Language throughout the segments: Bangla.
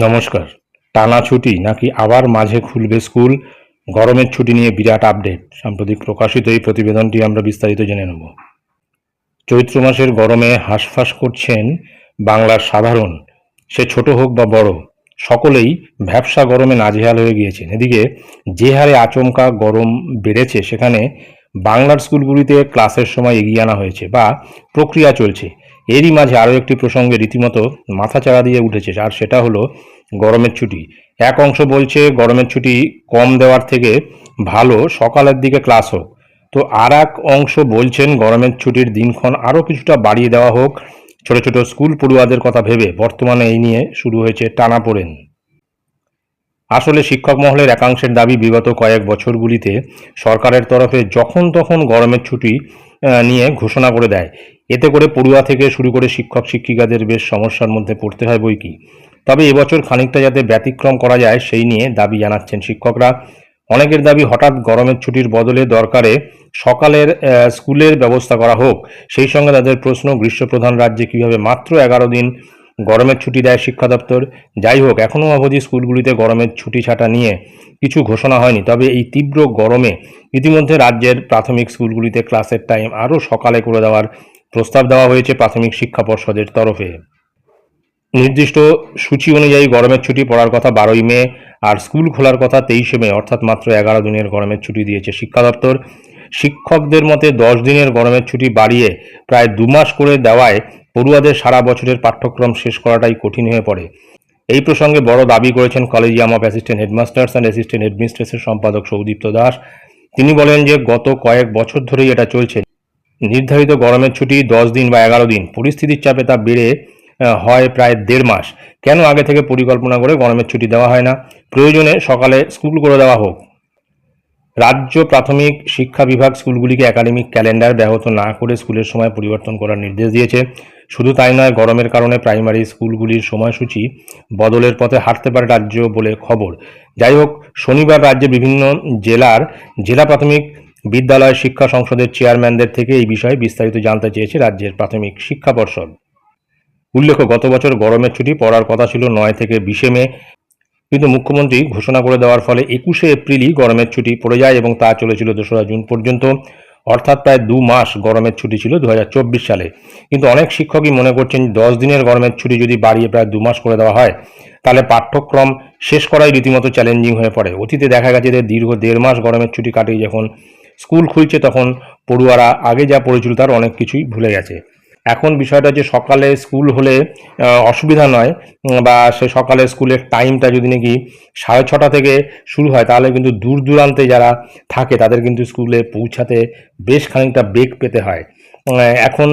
নমস্কার। টানা ছুটি নাকি আবার মাঝে খুলবে স্কুল? গরমের ছুটি নিয়ে বিরাট আপডেট। সাম্প্রতিক প্রকাশিত এই প্রতিবেদনটি আমরা বিস্তারিত জেনে নেব। চৈত্র মাসের গরমে হাঁসফাঁস করছেন বাংলার সাধারণ। সে ছোট হোক বা বড়, সকলেই ভ্যাবসা গরমে নাজেহাল হয়ে গিয়েছেন। এদিকে যে হারে আচমকা গরম বেড়েছে, সেখানে বাংলার স্কুলগুলিতে ক্লাসের সময় এগিয়ে আনা হয়েছে বা প্রক্রিয়া চলছে। এরই মাঝে আরও একটি প্রসঙ্গে রীতিমতো মাথাচাড়া দিয়ে উঠেছে, আর সেটা হলো গরমের ছুটি। এক অংশ বলছে গরমের ছুটি কম দেওয়ার থেকে ভালো সকালের দিকে ক্লাস হোক। তো আর এক অংশ বলছেন গরমের ছুটির দিনক্ষণ আরও কিছুটা বাড়িয়ে দেওয়া হোক। ছোট ছোট স্কুল পড়ুয়াদের কথা ভেবে বর্তমানে এই নিয়ে শুরু হয়েছে টানাপোড়েন আসলে শিক্ষক মহলের একাংশের দাবি বিগত কয়েক বছরগুলিতে সরকারের তরফে যখন তখন গরমের ছুটি নিয়ে ঘোষণা করে দেয়। এতে করে পড়ুয়া থেকে শুরু করে শিক্ষক শিক্ষিকাদের বেশ সমস্যার মধ্যে পড়তে হয় বই কি তবে এবছর খানিকটা যাতে ব্যতিক্রম করা যায়, সেই নিয়ে দাবি জানাচ্ছেন শিক্ষকরা। অনেকের দাবি হঠাৎ গরমের ছুটির বদলে দরকারে সকালের স্কুলের ব্যবস্থা করা হোক। সেই সঙ্গে তাদের প্রশ্ন, গ্রীষ্মপ্রধান রাজ্যে কীভাবে মাত্র এগারো দিন গরমের ছুটি দেয় শিক্ষা দপ্তর। যাই হোক এখনও অবধি স্কুলগুলিতে গরমের ছুটি ছাটা নিয়ে কিছু ঘোষণা হয়নি। তবে এই তীব্র গরমে ইতিমধ্যে রাজ্যের প্রাথমিক স্কুলগুলিতে ক্লাসের টাইম আরও সকালে করে দেওয়ার প্রস্তাব দেওয়া হয়েছে প্রাথমিক শিক্ষা পর্ষদের তরফে। নির্দিষ্ট সূচি অনুযায়ী গরমের ছুটি পড়ার কথা বারোই মে, আর স্কুল খোলার কথা তেইশে মে, অর্থাৎ মাত্র এগারো দিনের গরমের ছুটি দিয়েছে শিক্ষা দপ্তর। শিক্ষকদের মতে দশ দিনের গরমের ছুটি বাড়িয়ে প্রায় দু মাস করে দেওয়ায় পড়ুয়াদের সারা বছরের পাঠ্যক্রম শেষ করাটাই কঠিন হয়ে পড়ে। এই প্রসঙ্গে বড় দাবি করেছেন collegium of assistant headmasters and assistant হেডমিস্ট্রেসের সম্পাদক সৌদীপ্ত দাস। তিনি বলেন যে, গত কয়েক বছর ধরেই এটা চলছে। নির্ধারিত গরমের ছুটি দশ দিন বা এগারো দিন। পরিস্থিতির চাপে তা বেড়ে হয় প্রায় দেড় মাস। কেন আগে থেকে পরিকল্পনা করে গরমের ছুটি দেওয়া হয় না? প্রয়োজনে সকালে স্কুল করে দেওয়া হোক। রাজ্য প্রাথমিক শিক্ষা বিভাগ স্কুলগুলিকে একাডেমিক ক্যালেন্ডার ব্যাহত না করে স্কুলের সময় পরিবর্তন করার নির্দেশ দিয়েছে। শুধু তাই নয়, গরমের কারণে প্রাইমারি স্কুলগুলির সময়সূচি বদলের পথে হাঁটতে পারে রাজ্য বলে খবর। যাই হোক, শনিবার রাজ্যে বিভিন্ন জেলার জেলা প্রাথমিক বিদ্যালয় শিক্ষা সংসদের চেয়ারম্যানদের থেকে এই বিষয়ে বিস্তারিত জানতে চেয়েছে রাজ্যের প্রাথমিক শিক্ষা পর্ষদ। উল্লেখ্য, গত বছর গরমের ছুটি পড়ার কথা ছিল নয় থেকে বিশে মে। কিন্তু মুখ্যমন্ত্রী ঘোষণা করে দেওয়ার ফলে একুশে এপ্রিলই গরমের ছুটি পড়ে যায় এবং তা চলেছিল দোসরা জুন পর্যন্ত। অর্থাৎ প্রায় দু মাস গরমের ছুটি ছিল দু হাজার চব্বিশ সালে। কিন্তু অনেক শিক্ষকই মনে করছেন দশ দিনের গরমের ছুটি যদি বাড়িয়ে প্রায় দু মাস করে দেওয়া হয়, তাহলে পাঠ্যক্রম শেষ করাই রীতিমতো চ্যালেঞ্জিং হয়ে পড়ে। অতীতে দেখা গেছে যে দীর্ঘ দেড় মাস গরমের ছুটি কাটিয়ে যখন স্কুল খুলছে, তখন পড়ুয়ারা আগে যা পড়েছিল তার অনেক কিছুই ভুলে গেছে। এখন বিষয়টা যে সকালে স্কুল হলে অসুবিধা নয় বা সে সকালে স্কুলের টাইমটা যদি নাকি সাড়ে ছটা থেকে শুরু হয়, তাহলে কিন্তু দূর দূরান্তে যারা থাকে, তাদের কিন্তু স্কুলে পৌঁছাতে বেশ খানিকটা বেগ পেতে হয়। এখন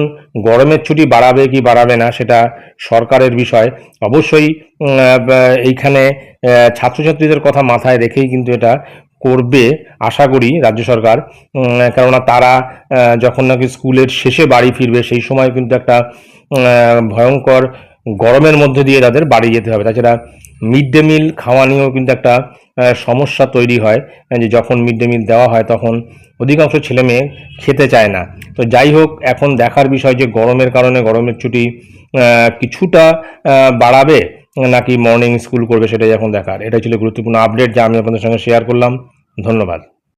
গরমের ছুটি বাড়াবে কি বাড়াবে না, সেটা সরকারের বিষয়। অবশ্যই এইখানে ছাত্রছাত্রীদের কথা মাথায় রেখেই কিন্তু এটা করবে, আশা করি রাজ্য সরকার। কেননা তারা যখন নাকি স্কুলের শেষে বাড়ি ফিরবে, সেই সময় কিন্তু একটা ভয়ঙ্কর গরমের মধ্যে দিয়ে তাদের বাড়ি যেতে হবে। তাছাড়া মিড ডে মিল খাওয়া নিয়েও কিন্তু একটা সমস্যা তৈরি হয়। যে যখন মিড ডে মিল দেওয়া হয়, তখন অধিকাংশ ছেলে মেয়ে খেতে চায় না। তো যাই হোক, এখন দেখার বিষয় যে গরমের কারণে গরমের ছুটি কিছুটা বাড়াবে নাকি মর্নিং স্কুল করবে সেটাই এখন দেখার। এটাই ছিল গুরুত্বপূর্ণ আপডেট যা আমি আপনাদের সঙ্গে শেয়ার করলাম। ধন্যবাদ।